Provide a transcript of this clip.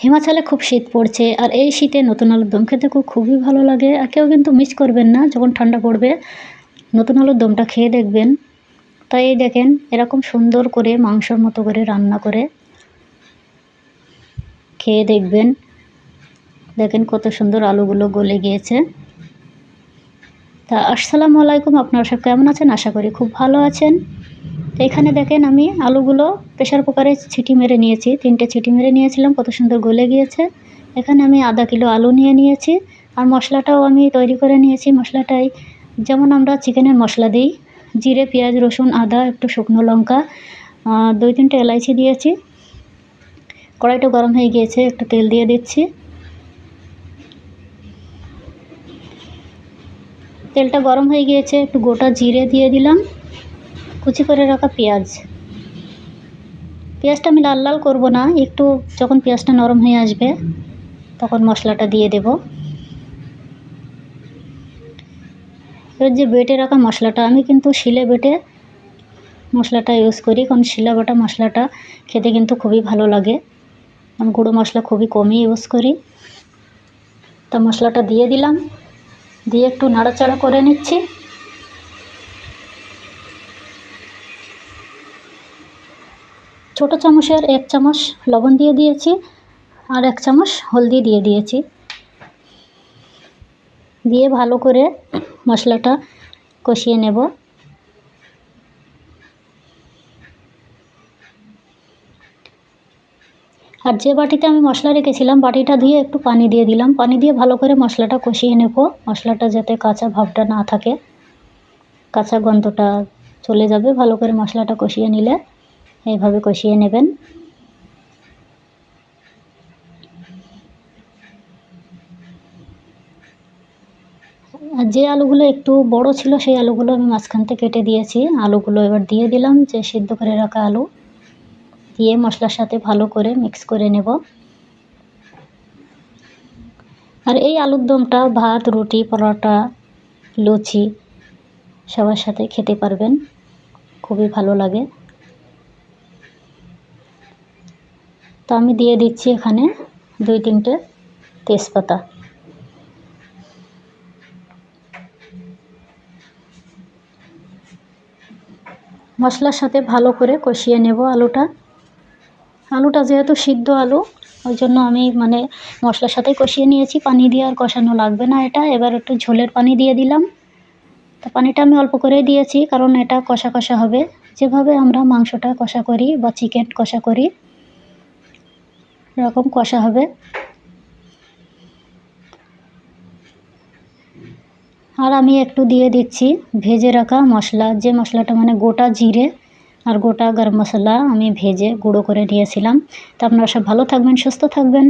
হিমাচলে খুব শীত পড়ছে আর এই শীতে নতুন আলুর দম খেতে খুব খুবই ভালো লাগে। আর কেউ কিন্তু মিস করবেন না, যখন ঠান্ডা পড়বে, নতুন আলুর দমটা খেয়ে দেখবেন। তাই এই দেখেন, এরকম সুন্দর করে মাংসর মতো করে রান্না করে খেয়ে দেখবেন। দেখেন কত সুন্দর আলুগুলো গলে গিয়েছে। তা আসসালামু আলাইকুম, আপনারা সব কেমন আছেন? আশা করি খুব ভালো আছেন। তো এখানে দেখেন আমি আলুগুলো প্রেশার কুকারে ছিটি মেরে নিয়েছি। তিনটে ছিটি মেরে নিয়েছিলাম, কত সুন্দর গলে গিয়েছে। এখানে আমি আধা কিলো আলু নিয়ে নিয়েছি আর মশলাটাও আমি তৈরি করে নিয়েছি। মশলাটাই, যেমন আমরা চিকেনের মশলা দিই, জিরে, পেঁয়াজ, রসুন, আদা, একটু শুকনো লঙ্কা দুই তিনটে এলাইচি দিয়েছি। কড়াইটা গরম হয়ে গিয়েছে, একটু তেল দিয়ে দিচ্ছি। তেলটা গরম হয়ে গিয়েছে, একটু গোটা জিরে দিয়ে দিলাম। কুচি করে রাখা পেঁয়াজ। পেঁয়াজটা আমি লাল লাল করব না, একটু যখন পেঁয়াজটা নরম হয়ে আসবে, তখন মশলাটা দিয়ে দেব। এবার যে বেটে রাখা মশলাটা, আমি কিন্তু শিলে বেটে মশলাটা ইউজ করি, কারণ শিলা বাটা মশলাটা খেতে কিন্তু খুবই ভালো লাগে। আমি গুঁড়ো মশলা খুবই কমই ইউজ করি। তা মশলাটা দিয়ে দিলাম, দিয়ে একটু নাড়াচাড়া করে নিচ্ছি। ছোটো চামচের এক চামচ লবণ দিয়ে দিয়েছি আর এক চামচ হলদি দিয়ে দিয়েছি। দিয়ে ভালো করে মশলাটা কষিয়ে নেব। আর যে বাটিতে আমি মশলা রেখেছিলাম, বাটিটা ধুয়ে একটু পানি দিয়ে দিলাম। পানি দিয়ে ভালো করে মশলাটা কষিয়ে নেব। মশলাটা যাতে কাঁচা ভাবটা না থাকে, কাঁচা গন্ধটা চলে যাবে। ভালো করে মশলাটা কষিয়ে নিলে এইভাবে কষিয়ে নেবেন। আর যে আলুগুলো একটু বড় ছিল, সেই আলুগুলো আমি মাঝখান থেকে কেটে দিয়েছি। আলুগুলো এবার দিয়ে দিলাম যে সিদ্ধ করে রাখা আলু। দিয়ে মশলার সাথে ভালো করে মিক্স করে নেব। আর এই আলুর দমটা, ভাত, রুটি, পরোটা, লুচি সবার সাথে খেতে পারবেন। খুবই ভালো লাগে। তো আমি দিয়ে দিচ্ছি এখানে দুই তিনটে তেজপাতা। মশলার সাথে ভালো করে কষিয়ে নেব আলুটা। আলুটা যেহেতু সিদ্ধ আলু, ওই জন্য আমি মানে মশলার সাথে কষিয়ে নিয়েছি। পানি দিয়ে আর কষানো লাগবে না এটা। এবার একটু ঝোলের পানি দিয়ে দিলাম। তো পানিটা আমি অল্প করে দিয়েছি, কারণ এটা কষা কষা হবে। যেভাবে আমরা মাংসটা কষা করি বা চিকেন কষা করি এরকম কষা হবে। আর আমি একটু দিয়ে দিচ্ছি ভেজে রাখা মশলা। যে মশলাটা মানে গোটা জিরে আর গোটা গরম মশলা আমি ভেজে গুঁড়ো করে নিয়েছিলাম। তা আপনারা সব ভালো থাকবেন, সুস্থ থাকবেন।